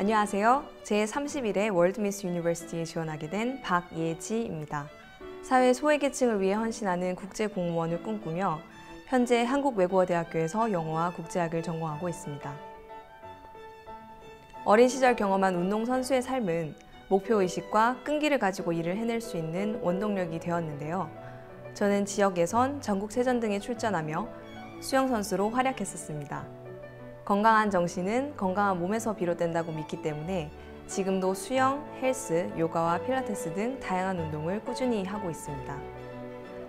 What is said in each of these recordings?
안녕하세요. 제31회 월드미스 유니버시티에 지원하게 된 박예지입니다. 사회 소외계층을 위해 헌신하는 국제 공무원을 꿈꾸며 현재 한국외국어대학교에서 영어와 국제학을 전공하고 있습니다. 어린 시절 경험한 운동선수의 삶은 목표의식과 끈기를 가지고 일을 해낼 수 있는 원동력이 되었는데요. 저는 지역 예선, 전국 세전 등에 출전하며 수영선수로 활약했었습니다. 건강한 정신은 건강한 몸에서 비롯된다고 믿기 때문에 지금도 수영, 헬스, 요가와 필라테스 등 다양한 운동을 꾸준히 하고 있습니다.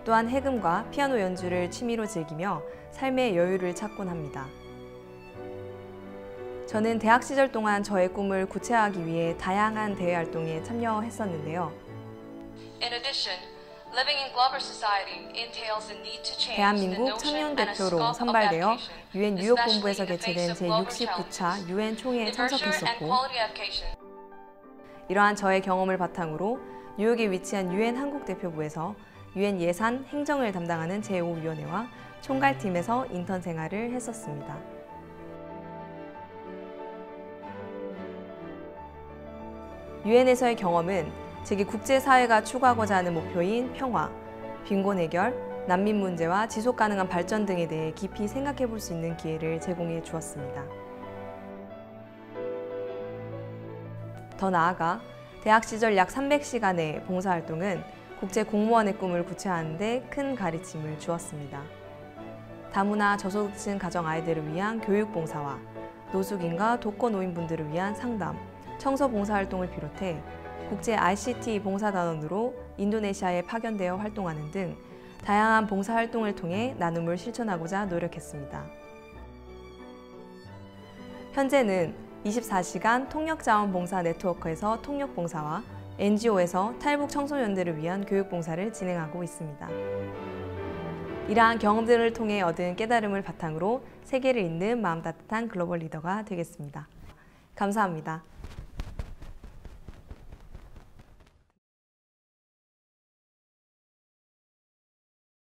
또한 해금과 피아노 연주를 취미로 즐기며 삶의 여유를 찾곤 합니다. 저는 대학 시절 동안 저의 꿈을 구체화하기 위해 다양한 대외 활동에 참여했었는데요. 대한민국 청년 대표로 선발되어 유엔 뉴욕 본부에서 개최된 of global 제69차 challenges. 유엔 총회에 참석했었고 이러한 저의 경험을 바탕으로 뉴욕에 위치한 유엔 한국 대표부에서 유엔 예산 행정을 담당하는 제5위원회와 총괄팀에서 인턴 생활을 했었습니다. 유엔에서의 경험은 제게 국제사회가 추구하고자 하는 목표인 평화, 빈곤 해결, 난민 문제와 지속 가능한 발전 등에 대해 깊이 생각해 볼 수 있는 기회를 제공해 주었습니다. 더 나아가 대학 시절 약 300시간의 봉사활동은 국제 공무원의 꿈을 구체화하는 데 큰 가르침을 주었습니다. 다문화 저소득층 가정 아이들을 위한 교육 봉사와 노숙인과 독거 노인분들을 위한 상담, 청소 봉사활동을 비롯해 국제 ICT 봉사단원으로 인도네시아에 파견되어 활동하는 등 다양한 봉사활동을 통해 나눔을 실천하고자 노력했습니다. 현재는 24시간 통역자원봉사 네트워크에서 통역봉사와 NGO에서 탈북 청소년들을 위한 교육봉사를 진행하고 있습니다. 이러한 경험들을 통해 얻은 깨달음을 바탕으로 세계를 잇는 마음 따뜻한 글로벌 리더가 되겠습니다. 감사합니다.